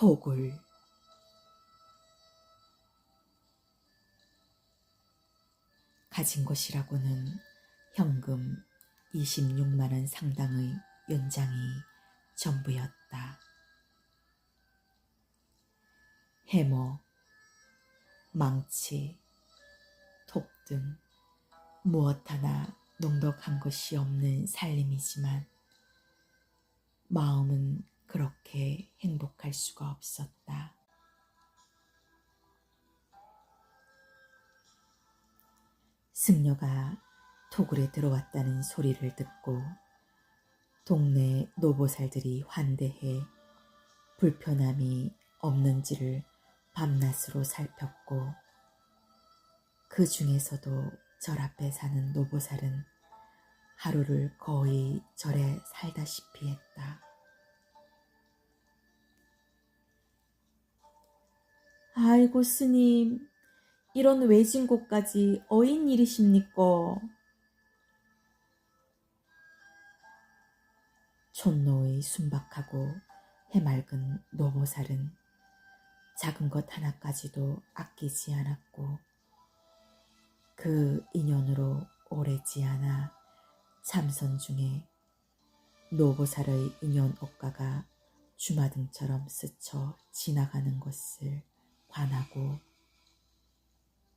토굴 가진 것이라고는 현금 26만원 상당의 연장이 전부였다. 해머, 망치, 톱 등 무엇 하나 넉넉한 것이 없는 살림이지만 마음은 그렇게 행복할 수가 없었다. 승려가 토굴에 들어왔다는 소리를 듣고 동네 노보살들이 환대해 불편함이 없는지를 밤낮으로 살폈고 그 중에서도 절 앞에 사는 노보살은 하루를 거의 절에 살다시피 했다. 아이고 스님, 이런 외진 곳까지 어인 일이십니까? 촌노의 순박하고 해맑은 노보살은 작은 것 하나까지도 아끼지 않았고 그 인연으로 오래지 않아 참선 중에 노보살의 인연 옷가가 주마등처럼 스쳐 지나가는 것을 관하고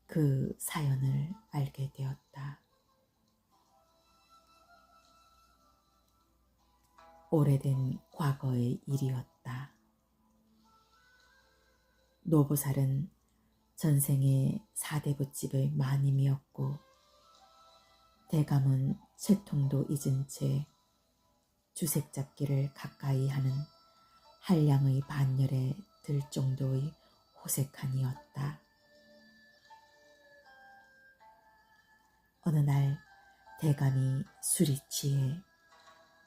그 사연을 알게 되었다. 오래된 과거의 일이었다. 노보살은 전생의 사대부집의 마님이었고 대감은 채통도 잊은 채 주색 잡기를 가까이 하는 한량의 반열에 들 정도의 호색한이었다. 어느 날 대감이 술이 취해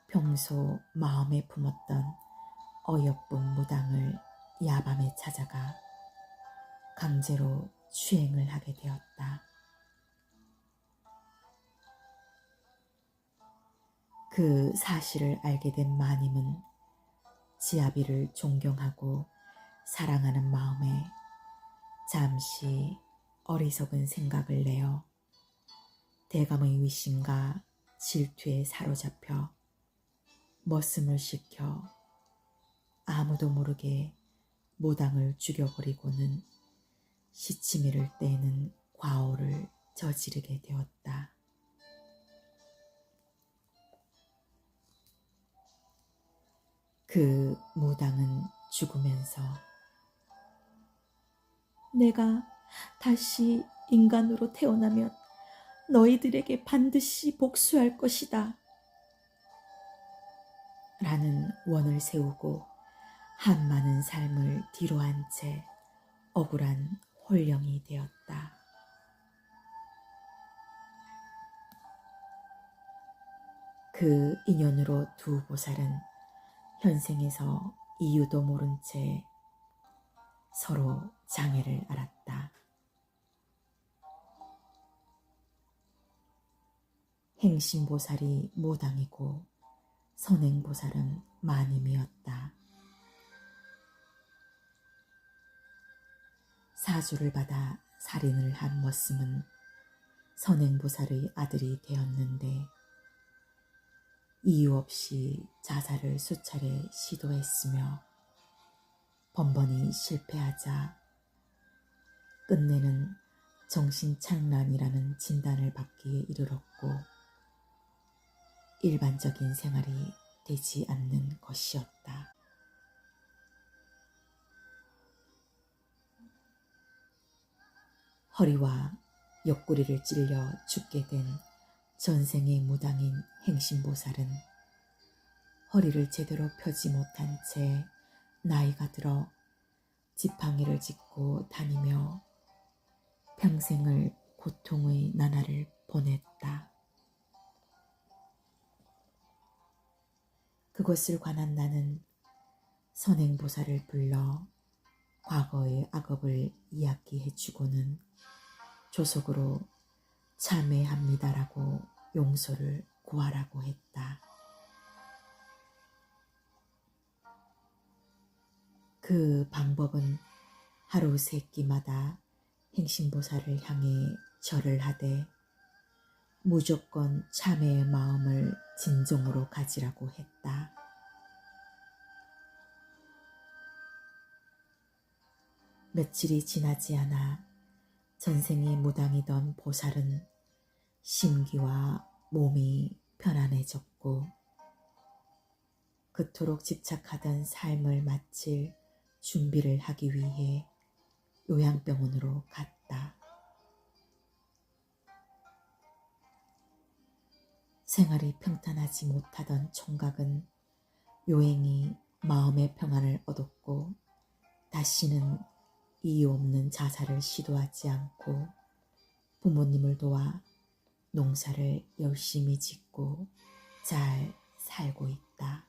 평소 마음에 품었던 어여쁜 무당을 야밤에 찾아가 강제로 추행을 하게 되었다. 그 사실을 알게 된 마님은 지아비를 존경하고 사랑하는 마음에 잠시 어리석은 생각을 내어 대감의 위신과 질투에 사로잡혀 머슴을 시켜 아무도 모르게 모당을 죽여버리고는 시치미를 떼는 과오를 저지르게 되었다. 그 무당은 죽으면서 내가 다시 인간으로 태어나면 너희들에게 반드시 복수할 것이다. 라는 원을 세우고 한 많은 삶을 뒤로 한 채 억울한 홀령이 되었다. 그 인연으로 두 보살은 현생에서 이유도 모른 채 서로 장애를 알았다. 행신보살이 모당이고 선행보살은 마님이었다. 사주를 받아 살인을 한 머슴은 선행보살의 아들이 되었는데 이유 없이 자살을 수차례 시도했으며 번번이 실패하자 끝내는 정신착란이라는 진단을 받기에 이르렀고 일반적인 생활이 되지 않는 것이었다. 허리와 옆구리를 찔려 죽게 된 전생의 무당인 행신보살은 허리를 제대로 펴지 못한 채 나이가 들어 지팡이를 짚고 다니며 평생을 고통의 나날을 보냈다. 그것을 관한 나는 선행보살을 불러 과거의 악업을 이야기해 주고는 조속으로 참회합니다라고 용서를 구하라고 했다. 그 방법은 하루 세 끼마다 행신보살을 향해 절을 하되 무조건 참회의 마음을 진정으로 가지라고 했다. 며칠이 지나지 않아 전생이 무당이던 보살은 심기와 몸이 편안해졌고 그토록 집착하던 삶을 마칠 준비를 하기 위해 요양병원으로 갔다. 생활이 평탄하지 못하던 총각은 요행이 마음의 평안을 얻었고 다시는 이유 없는 자살을 시도하지 않고 부모님을 도와 농사를 열심히 짓고 잘 살고 있다.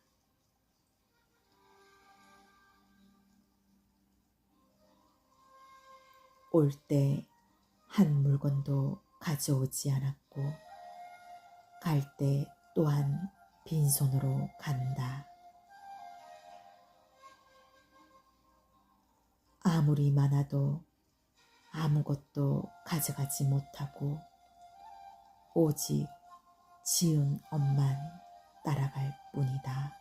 올 때 한 물건도 가져오지 않았고 갈 때 또한 빈손으로 간다. 아무리 많아도 아무것도 가져가지 못하고 오직 지은 엄만 따라갈 뿐이다.